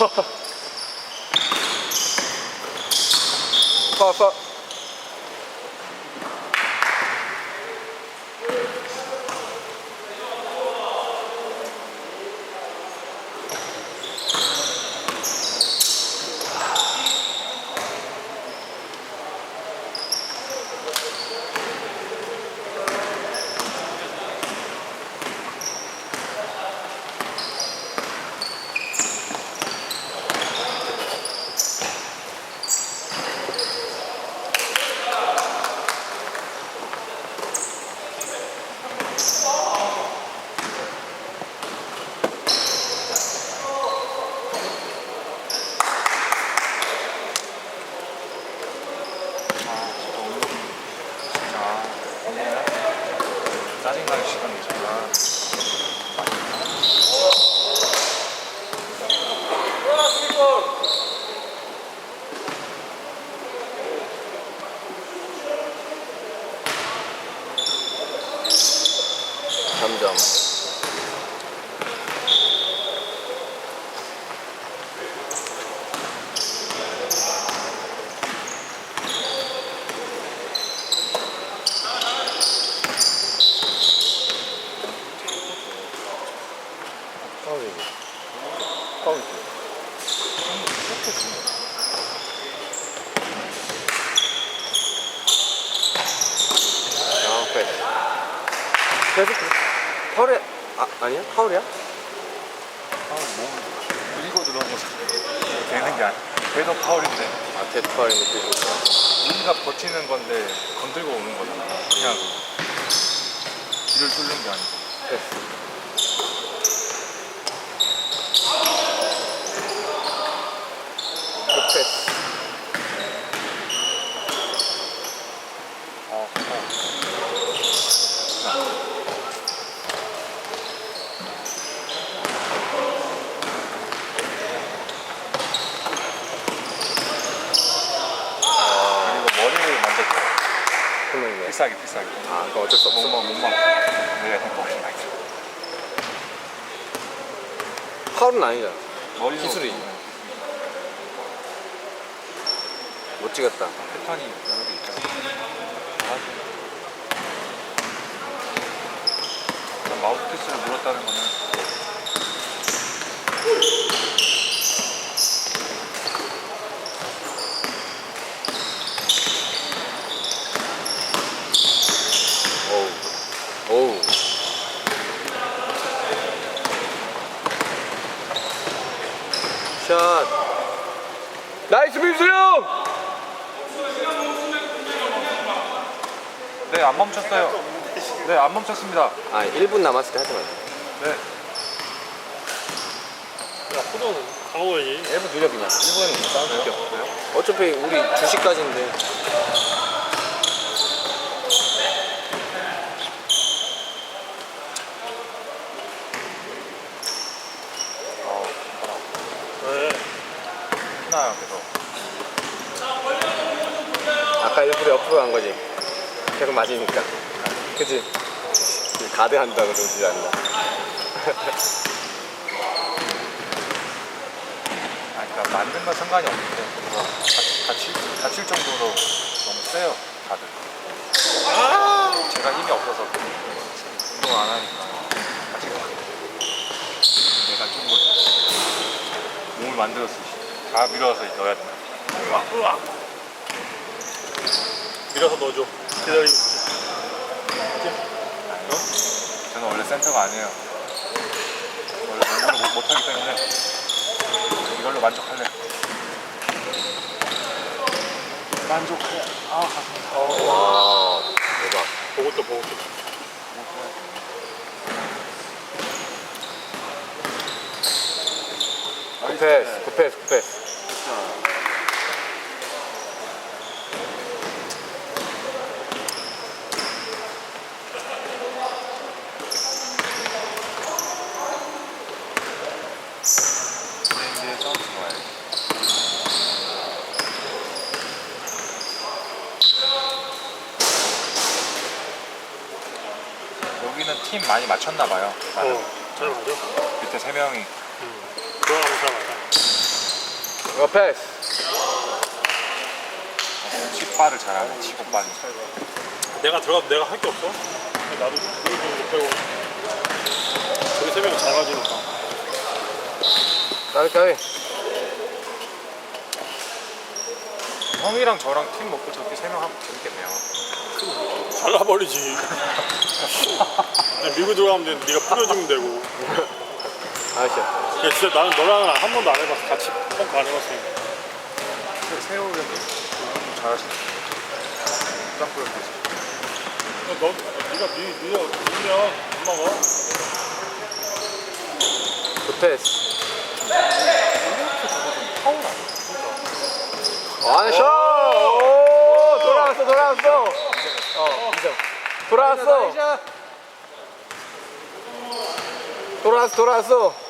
파, 파. 3점 점. 파울이지. 파울이지. 아, 빼. 계속 파울이 아 아니야 파울이야? 아, 몸 밀고 들어오면 되는 게 아니야. 그래도 파울인데. 아 데드 파울인 느낌이 있어. 우리가 버티는 건데 건들고 오는 거잖아. 그냥 길을 뚫는 게 아니고. 그 패스. 어, 어. 그리고 머리를 만졌대. 필살기, 필살기. 아 그거 어쩔 수 없어. 몸만, 몸만. 네, 머리 많이 죠 파울은 아니잖아. 머리로 기술이지. 못 찍었다. 패턴이 여러 개 있잖아. 아, 마우스피스를 물었다는 거는 어우. 어우. 샷. 나이스 민수형! 네, 안 멈췄어요. 네, 안 멈췄습니다. 아 1분 남았을 때 하지 말자. 네. 야, 포도는 강호야지. 1분 느려 그냥. 1분 싸움. 왜요? 어차피 우리 2시까지인데. 피나요, 계속. 아까 일부러 옆으로 간 거지. 계속 맞으니까. 그치? 가드 한다고 그러지 않나. 아, 그러니까 만든 건 상관이 없는데 뭐 다- 다칠, 다칠 정도로 너무 세요, 다들. 제가 힘이 없어서 운동 안 하니까 아직 내가 좀 몸을 만들었어. 다 밀어서 넣어야 돼. 으악, 으악. 밀어서 넣어줘. 기다리고 있을게. 아니요. 저는 원래 센터가 아니에요. 원래 농구를 못- 못하기 때문에 이걸로 만족할래. 만족해. 아, 가슴. 와, 대박. 보고 또 보고 또. 굿패스, 굿패스, 굿패스. 좋아요. 여기는 팀 많이 맞췄나 봐요. 나는 어, 잘 맞아. 밑에 세 명이 응. 좋아하는 사람. 어, 패스. 치빠를 잘하네 치고 빠는 내가 들어가도 내가 할 게 없어. 나도 누구 못 빼고. 저기 세 명이 잘 가지니까. 까비, 까비. 형이랑 저랑 팀 먹고 저렇게 세 명 하면 재밌겠네요 잘라버리지. 그냥 밀고 들어가면 돼. 네가 뿌려주면 되고. 아시죠? 근데 진짜 나는 너랑은 한 번도 안 해봤어. 같이 펑크 안 해봤으니까. 좀 잘하시네 짱구 형님 너, 네가 미, 미, 밀면 안 먹어. 완샷! 오, 돌아왔어, 돌아왔어. 어. 돌아왔어. 돌아왔어, 돌아왔어.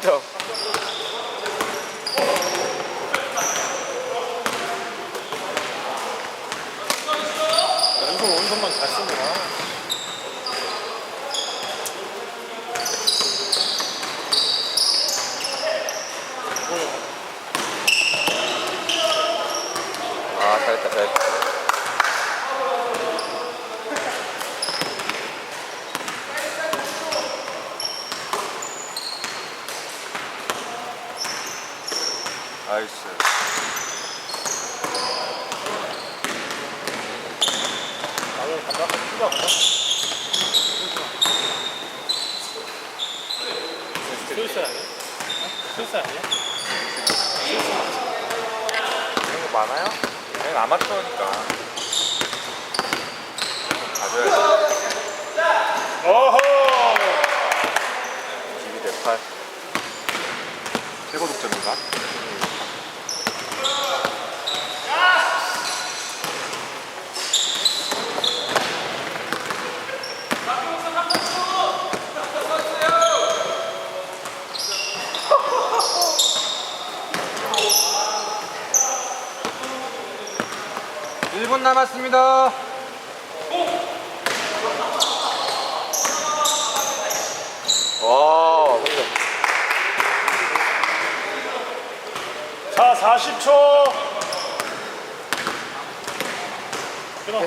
pronto. 나이스 나는 간다. 휴가 간다. 스위스 아니야? 스위스 아니야? 그런 거 많아요? 그냥 아마추어니까 가져야지 어허! 22 대8 최고 득점인가? 일분 남았습니다. 와, 3점. 자, 40초! 끊어.